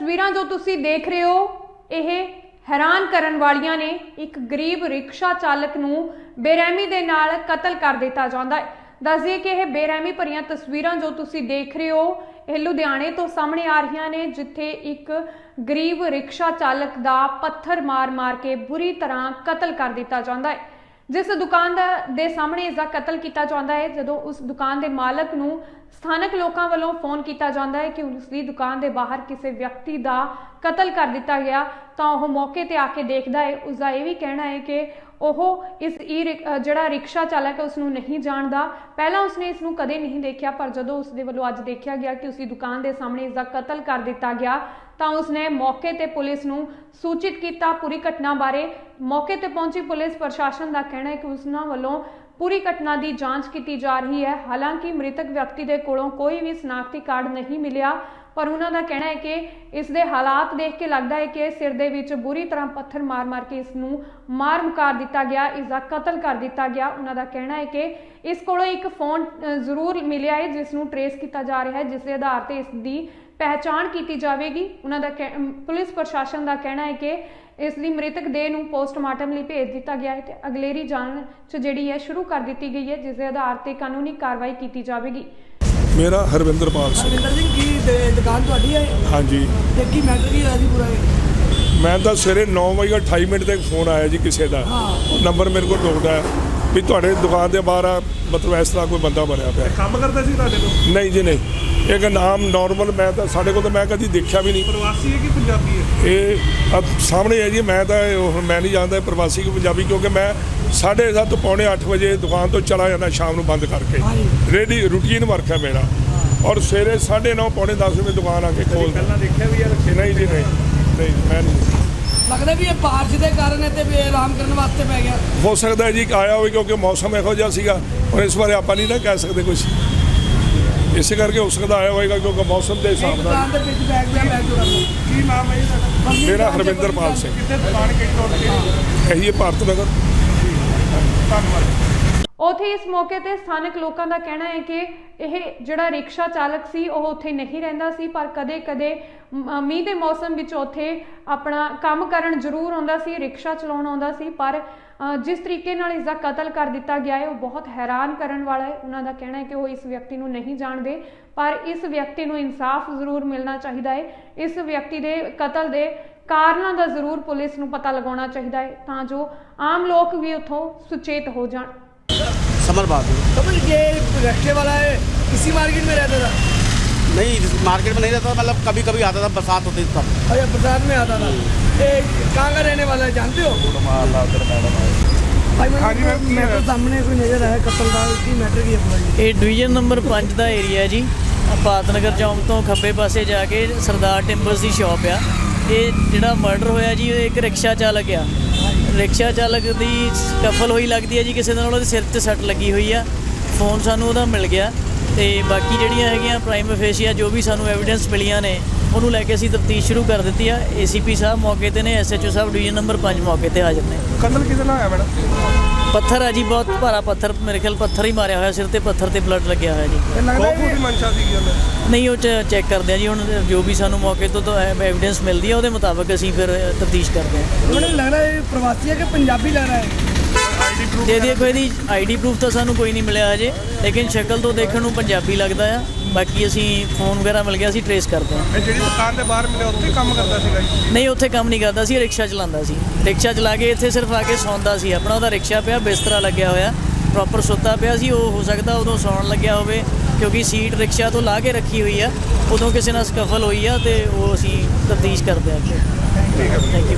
ਤਸਵੀਰਾਂ ਜੋ ਤੁਸੀਂ ਦੇਖ ਰਹੇ ਹੋ, ਇਹ ਹੈਰਾਨ ਕਰਨ ਵਾਲੀਆਂ ਨੇ। ਇੱਕ ਗਰੀਬ ਰਿਕਸ਼ਾ ਚਾਲਕ ਨੂੰ ਬੇਰਹਿਮੀ ਦੇ ਨਾਲ ਕਤਲ ਕਰ ਦਿੱਤਾ ਜਾਂਦਾ ਹੈ। ਦੱਸਦੀਏ ਕਿ ਇਹ ਬੇਰਹਿਮੀ ਭਰੀਆਂ ਤਸਵੀਰਾਂ ਜੋ ਤੁਸੀਂ ਦੇਖ ਰਹੇ ਹੋ, ਇਹ ਲੁਧਿਆਣੇ ਤੋਂ ਸਾਹਮਣੇ ਆ ਰਹੀਆਂ ਨੇ, ਜਿੱਥੇ ਇੱਕ ਗਰੀਬ ਰਿਕਸ਼ਾ ਚਾਲਕ ਦਾ ਪੱਥਰ ਮਾਰ-ਮਾਰ ਕੇ ਬੁਰੀ ਤਰ੍ਹਾਂ ਕਤਲ ਕਰ ਦਿੱਤਾ ਜਾਂਦਾ ਹੈ। ਜਿਸ ਦੁਕਾਨ ਦਾ ਦੇ ਸਾਹਮਣੇ ਇਸ ਦਾ ਕਤਲ ਕੀਤਾ ਜਾਂਦਾ ਹੈ, ਜਦੋਂ ਉਸ ਦੁਕਾਨ ਦੇ ਮਾਲਕ ਨੂੰ ਸਥਾਨਕ ਲੋਕਾਂ ਵੱਲੋਂ ਫੋਨ ਕੀਤਾ ਜਾਂਦਾ ਹੈ ਕਿ ਉਸ ਦੀ ਦੁਕਾਨ ਦੇ ਬਾਹਰ ਕਿਸੇ ਵਿਅਕਤੀ ਦਾ ਕਤਲ ਕਰ ਦਿੱਤਾ ਗਿਆ, ਤਾਂ ਉਹ ਮੌਕੇ ਤੇ ਆ ਕੇ ਦੇਖਦਾ ਹੈ। ਉਸ ਦਾ ਇਹ ਵੀ ਕਹਿਣਾ ਹੈ ਕਿ ਉਹ ਇਸ ਈ ਜਿਹੜਾ ਰਿਕਸ਼ਾ ਚਾਲਕ ਹੈ ਉਸ ਨੂੰ ਨਹੀਂ ਜਾਣਦਾ। ਪਹਿਲਾਂ ਉਸਨੇ ਇਸ ਨੂੰ ਕਦੇ ਨਹੀਂ ਦੇਖਿਆ, ਪਰ ਜਦੋਂ ਉਸ ਦੇ ਵੱਲੋਂ ਅੱਜ ਦੇਖਿਆ ਗਿਆ ਕਿ ਉਸਦੀ ਦੁਕਾਨ ਦੇ ਸਾਹਮਣੇ ਇਸ ਦਾ ਕਤਲ ਕਰ ਦਿੱਤਾ ਗਿਆ, ਤਾਂ ਉਸਨੇ ਮੌਕੇ ਤੇ ਪੁਲਿਸ ਨੂੰ ਸੂਚਿਤ ਕੀਤਾ ਪੂਰੀ ਘਟਨਾ ਬਾਰੇ। ਮੌਕੇ ਤੇ ਪਹੁੰਚੀ ਪੁਲਿਸ ਪ੍ਰਸ਼ਾਸਨ ਦਾ ਕਹਿਣਾ ਹੈ ਕਿ ਉਸਨਾਂ ਵੱਲੋਂ ਪੂਰੀ ਘਟਨਾ ਦੀ ਜਾਂਚ ਕੀਤੀ ਜਾ ਰਹੀ ਹੈ। ਹਾਲਾਂਕਿ ਮ੍ਰਿਤਕ ਵਿਅਕਤੀ ਦੇ ਕੋਲੋਂ ਕੋਈ ਵੀ ਸ਼ਨਾਖਤੀ ਕਾਰਡ ਨਹੀਂ ਮਿਲਿਆ, ਪਰ ਉਹਨਾਂ ਦਾ ਕਹਿਣਾ ਹੈ ਕਿ ਇਸ ਦੇ ਹਾਲਾਤ ਦੇਖ ਕੇ ਲੱਗਦਾ ਹੈ ਕਿ ਸਿਰ ਦੇ ਵਿੱਚ ਬੁਰੀ ਤਰ੍ਹਾਂ ਪੱਥਰ ਮਾਰ-ਮਾਰ ਕੇ ਇਸ ਨੂੰ ਮਾਰ ਮੁਕਾਰ ਦਿੱਤਾ ਗਿਆ, ਇਸ ਦਾ ਕਤਲ ਕਰ ਦਿੱਤਾ ਗਿਆ। ਉਹਨਾਂ ਦਾ ਕਹਿਣਾ ਹੈ ਕਿ ਇਸ ਕੋਲੋਂ ਇੱਕ ਫੋਨ ਜ਼ਰੂਰ ਮਿਲਿਆ ਹੈ, ਜਿਸ ਨੂੰ ਟਰੇਸ ਕੀਤਾ ਜਾ ਰਿਹਾ ਹੈ, ਜਿਸ ਦੇ ਆਧਾਰ ਤੇ ਇਸ ਦੀ ਪਹਿਚਾਣ ਕੀਤੀ ਜਾਵੇਗੀ। ਉਹਨਾਂ ਦਾ ਕਹਿ- ਪੁਲਿਸ ਪ੍ਰਸ਼ਾਸਨ ਦਾ ਕਹਿਣਾ ਹੈ ਕਿ ਇਸ ਦੀ ਮ੍ਰਿਤਕ ਦੇਹ ਨੂੰ ਪੋਸਟਮਾਰਟਮ ਲਈ ਭੇਜ ਦਿੱਤਾ ਗਿਆ ਹੈ ਤੇ ਅਗਲੇਰੀ ਜਾਂਚ ਜਿਹੜੀ ਹੈ ਸ਼ੁਰੂ ਕਰ ਦਿੱਤੀ ਗਈ ਹੈ ਜਿਸ ਦੇ ਆਧਾਰ ਤੇ ਕਾਨੂੰਨੀ ਕਾਰਵਾਈ ਕੀਤੀ ਜਾਵੇਗੀ। ਮੇਰਾ ਹਰਵਿੰਦਰਪਾਲ ਸਿੰਘ। ਰਵਿੰਦਰ ਸਿੰਘ ਕੀ ਦ- ਦੁਕਾਨ ਤੁਹਾਡੀ ਹੈ ਹਾਂਜੀ। ਤੇ ਕੀ ਮੈਟਰ ਕੀ ਹੋਇਆ ਸੀ ਪੂਰਾ ਇਹ? ਮੈਂ ਤਾਂ ਸਵੇਰੇ 9:28 ਮਿੰਟ ਤੇ ਫੋਨ ਆਇਆ ਜੀ ਕਿਸੇ ਦਾ। ਨੰਬਰ ਮੇਰੇ ਕੋਲ ਟੋਕਦਾ ਹੈ ਵੀ ਤੁਹਾਡੇ ਦੁਕਾਨ ਦੇ ਬਾਹਰ ਆ, ਮਤਲਬ ਇਸ ਤਰ੍ਹਾਂ ਕੋਈ ਬੰਦਾ ਮਰਿਆ ਪਿਆ। ਕੰਮ ਕਰਦਾ ਸੀ ਤੁਹਾਡੇ ਕੋਲ? ਨਹੀਂ ਜੀ ਨਹੀਂ। ਇੱਕ ਨਾਮ ਨਾਰਮਲ ਮੈਂ ਤਾਂ ਸਾਡੇ ਕੋਲ ਤਾਂ ਮੈਂ ਕਦੀ ਦੇਖਿਆ ਵੀ ਨਹੀਂ। ਪ੍ਰਵਾਸੀ ਹੈ ਕਿ ਪੰਜਾਬੀ ਹੈ? ਇਹ ਆਹ ਸਾਹਮਣੇ ਹੈ ਜੀ ਮੈਂ ਤਾਂ ਹੁਣ ਮੈਂ ਨਹੀਂ ਜਾਣਦਾ ਪ੍ਰਵਾਸੀ ਕਿ ਪੰਜਾਬੀ ਕਿਉਂਕਿ ਮੈਂ 7:30 ਪੌਣੇ 8 ਵਜੇ ਦੁਕਾਨ ਤੋਂ ਚਲਾ ਜਾਂਦਾ ਸ਼ਾਮ ਨੂੰ ਬੰਦ ਕਰਕੇ। ਰੇਡੀ ਰੂਟੀਨ ਵਰਕ ਹੈ ਮੇਰਾ। ਔਰ ਸਵੇਰੇ 9:30 ਪੌਣੇ 10 ਵਜੇ ਦੁਕਾਨ ਆ ਕੇ ਖੋਲਦਾ ਪਹਿਲਾਂ ਦੇਖਿਆ ਵੀ ਯਾਰ ਨਹੀਂ ਜੀ ਨਹੀਂ। ਨਹੀਂ ਮੈਂ ਨਹੀਂ ਲੱਗਦਾ ਵੀ ਇਹ ਬਾਰਿਸ਼ ਦੇ ਕਾਰਨ ਇੱਥੇ ਵੀ ਆਰਾਮ ਕਰਨ ਵਾਸਤੇ ਪੈ ਗਿਆ। ਹੋ ਸਕਦਾ ਹੈ ਜੀ ਆਇਆ ਹੋਵੇ ਕਿਉਂਕਿ ਮੌਸਮ ਇਹੋ ਜਿਹਾ ਸੀਗਾ। ਔਰ ਇਸ ਬਾਰੇ ਆਪਾਂ ਨਹੀਂ ਨਾ ਕਹਿ ਸਕਦੇ ਕੁਝ ਇਸੇ ਕਰਕੇ ਹੋ ਸਕਦਾ ਆਇਆ ਹੋਵੇਗਾ ਕਿਉਂਕਿ ਮੌਸਮ ਦੇ ਹਿਸਾਬ ਨਾਲ। ਦੁਕਾਨ ਦੇ ਵਿੱਚ ਬੈਗ ਪਿਆ ਬੈਗ ਚੋਂ ਕੀ ਨਾਮ ਹੈ ਜੀ ਤੁਹਾਡਾ? ਮੇਰਾ ਹਰਵਿੰਦਰਪਾਲ ਸਿੰਘ। ਕਿੱਥੇ ਦੁਕਾਨ ਕਿਹੜੀ ਤੋੜ ਕੇ ਇਹੀ ਹੈ ਭਾਰਤ ਨਗਰ। ਧੰਨਵਾਦ। ਉਥੇ ਇਸ ਮੌਕੇ ਤੇ ਸਥਾਨਕ ਲੋਕਾਂ ਦਾ ਕਹਿਣਾ ਹੈ ਕਿ ਇਹ ਜਿਹੜਾ ਰਿਕਸ਼ਾ ਚਾਲਕ ਸੀ, ਉਹ ਉੱਥੇ ਨਹੀਂ ਰਹਿੰਦਾ ਸੀ, ਪਰ ਕਦੇ-ਕਦੇ ਮੀਂਹ ਦੇ ਮੌਸਮ ਵਿੱਚ ਉੱਥੇ ਆਪਣਾ ਕੰਮ ਕਰਨ ਜ਼ਰੂਰ ਆਉਂਦਾ ਸੀ, ਰਿਕਸ਼ਾ ਚਲਾਉਣ ਆਉਂਦਾ ਸੀ, ਪਰ ਜਿਸ ਤਰੀਕੇ ਨਾਲ ਇਸ ਦਾ ਕਤਲ ਕਰ ਦਿੱਤਾ ਗਿਆ ਹੈ, ਉਹ ਬਹੁਤ ਹੈਰਾਨ ਕਰਨ ਵਾਲਾ ਹੈ। ਉਹਨਾਂ ਦਾ ਕਹਿਣਾ ਹੈ ਕਿ ਉਹ ਇਸ ਵਿਅਕਤੀ ਨੂੰ ਨਹੀਂ ਜਾਣਦੇ, ਪਰ ਇਸ ਵਿਅਕਤੀ ਨੂੰ ਇਨਸਾਫ ਜ਼ਰੂਰ ਮਿਲਣਾ ਚਾਹੀਦਾ ਹੈ। ਇਸ ਵਿਅਕਤੀ ਦੇ ਕਤਲ ਦੇ ਕਾਰਨਾਂ ਦਾ ਜ਼ਰੂਰ ਪੁਲਿਸ ਨੂੰ ਪਤਾ ਲਗਾਉਣਾ ਚਾਹੀਦਾ ਹੈ, ਤਾਂ ਜੋ ਆਮ ਲੋਕ ਵੀ ਉੱਥੋਂ ਸੁਚੇਤ ਹੋ ਜਾਣ। समर बहादुर कमल ये रिक्शे वाला है इसी मार्केट में रहता था नहीं मार्केट में नहीं रहता था, मतलब कभी कभी आता था बरसात होती थी तब और ये बरसात में आता था ये कहाँ का रहने वाला है जानते हो भाई हाँ जी, मैम, मैं तो सामने कोई नजर आया कत्ल का उसकी मैटर की है पूरा जी ਇਹ ਡਿਵੀਜ਼ਨ ਨੰਬਰ 5 ਦਾ ਏਰੀਆ ਜੀ ਭਾਤਨਗਰ ਚੌਂਕ ਤੋਂ ਖੱਬੇ ਪਾਸੇ ਜਾ ਕੇ ਸਰਦਾਰ ਟਿੰਬਰਸ ਦੀ ਸ਼ਾਪ ਆ ਇਹ ਜਿਹੜਾ ਮਰਡਰ ਹੋਇਆ ਜੀ, ਇਹ ਇੱਕ ਰਿਕਸ਼ਾ ਚਾਲਕ ਆ। ਰਿਕਸ਼ਾ ਚਾਲਕ ਦੀ ਕਫਲ ਹੋਈ ਲੱਗਦੀ ਹੈ ਜੀ, ਕਿਸੇ ਨਾਲ ਉਹਦੇ ਸਿਰ ਤੇ ਸੱਟ ਲੱਗੀ ਹੋਈ ਆ। ਫੋਨ ਸਾਨੂੰ ਉਹਦਾ ਮਿਲ ਗਿਆ ਤੇ ਬਾਕੀ ਜਿਹੜੀਆਂ ਹੈਗੀਆਂ ਪ੍ਰਾਈਮ ਫੇਸ਼ੀਆ ਜੋ ਵੀ ਸਾਨੂੰ ਐਵੀਡੈਂਸ ਮਿਲੀਆਂ ਨੇ, ਉਹਨੂੰ ਲੈ ਕੇ ਅਸੀਂ ਤਫਤੀਸ਼ ਸ਼ੁਰੂ ਕਰ ਦਿੱਤੀ ਆ। ਏਸੀਪੀ ਸਾਹਿਬ ਮੌਕੇ ਤੇ ਨੇ ਐਸਐਚਓ ਸਾਹਿਬ ਡਿਵੀਜ਼ਨ ਨੰਬਰ 5 ਮੌਕੇ ਤੇ ਹਾਜ਼ਰ ਨੇ। ਕਤਲ ਕਿਹਦੇ ਨਾਲ ਹੋਇਆ ਮੈਡਮ? ਪੱਥਰ ਆ ਜੀ ਬਹੁਤ ਭਾਰਾ ਪੱਥਰ ਮੇਰੇ ਖਿਆਲ ਪੱਥਰ ਹੀ ਮਾਰਿਆ ਹੋਇਆ ਸਿਰ ਤੇ ਪੱਥਰ ਤੇ ਬਲੱਡ ਲੱਗਿਆ ਹੋਇਆ ਜੀ। ਕੋਕੂ ਦੀ ਮਨਸ਼ਾ ਸੀਗੀ ਉਹਨੇ। ਨਹੀਂ ਉਹ ਚੈੱਕ ਕਰਦੇ ਆ ਜੀ ਹੁਣ ਜੋ ਵੀ ਸਾਨੂੰ ਮੌਕੇ ਤੋਂ ਤੋਂ ਐਵੀਡੈਂਸ ਮਿਲਦੀ ਆ ਉਹਦੇ ਮੁਤਾਬਕ ਅਸੀਂ ਫਿਰ ਤਫਤੀਸ਼ ਕਰਦੇ ਆ। ਮੈਨੂੰ ਲੱਗਦਾ ਇਹ ਪ੍ਰਵਾਸੀ ਹੈ ਕਿ ਪੰਜਾਬੀ ਲੱਗਦਾ ਹੈ? ਦੇ ਦੇਖੋ ਇਹਦੀ ਆਈਡੀ ਪ੍ਰੂਫ ਤਾਂ ਸਾਨੂੰ ਕੋਈ ਨਹੀਂ ਮਿਲਿਆ ਹਜੇ ਲੇਕਿਨ ਸ਼ਕਲ ਤੋਂ ਦੇਖਣ ਨੂੰ ਪੰਜਾਬੀ ਲੱਗਦਾ ਆ। ਬਾਕੀ ਅਸੀਂ ਫੋਨ ਵਗੈਰਾ ਮਿਲ ਗਿਆ ਅਸੀਂ ਟਰੇਸ ਕਰਦੇ ਆ ਇਹ ਜਿਹੜੀ ਦੁਕਾਨ ਦੇ ਬਾਹਰ ਮਿਲਿਆ ਉੱਥੇ ਹੀ ਕੰਮ ਕਰਦਾ ਸੀਗਾ ਜੀ? ਨਹੀਂ ਉੱਥੇ ਕੰਮ ਨਹੀਂ ਕਰਦਾ ਸੀ ਰਿਕਸ਼ਾ ਚਲਾਉਂਦਾ ਸੀ। ਰਿਕਸ਼ਾ ਚਲਾ ਕੇ ਇੱਥੇ ਸਿਰਫ ਆ ਕੇ ਸੌਂਦਾ ਸੀ। ਆਪਣਾ ਉਹਦਾ ਰਿਕਸ਼ਾ ਪਿਆ ਬਿਸਤਰਾ ਲੱਗਿਆ ਹੋਇਆ ਪ੍ਰੋਪਰ ਸੁੱਤਾ ਪਿਆ ਸੀ। ਉਹ ਹੋ ਸਕਦਾ ਉਦੋਂ ਸੌਣ ਲੱਗਿਆ ਹੋਵੇ ਕਿਉਂਕਿ ਸੀਟ ਰਿਕਸ਼ਾ ਤੋਂ ਲਾ ਕੇ ਰੱਖੀ ਹੋਈ ਆ। ਉਦੋਂ ਕਿਸੇ ਨਾਲ ਸਕਫਲ ਹੋਈ ਆ ਤੇ ਉਹ ਅਸੀਂ ਤਫਤੀਸ਼ ਕਰਦੇ ਆ ਠੀਕ ਹੈ। Thank you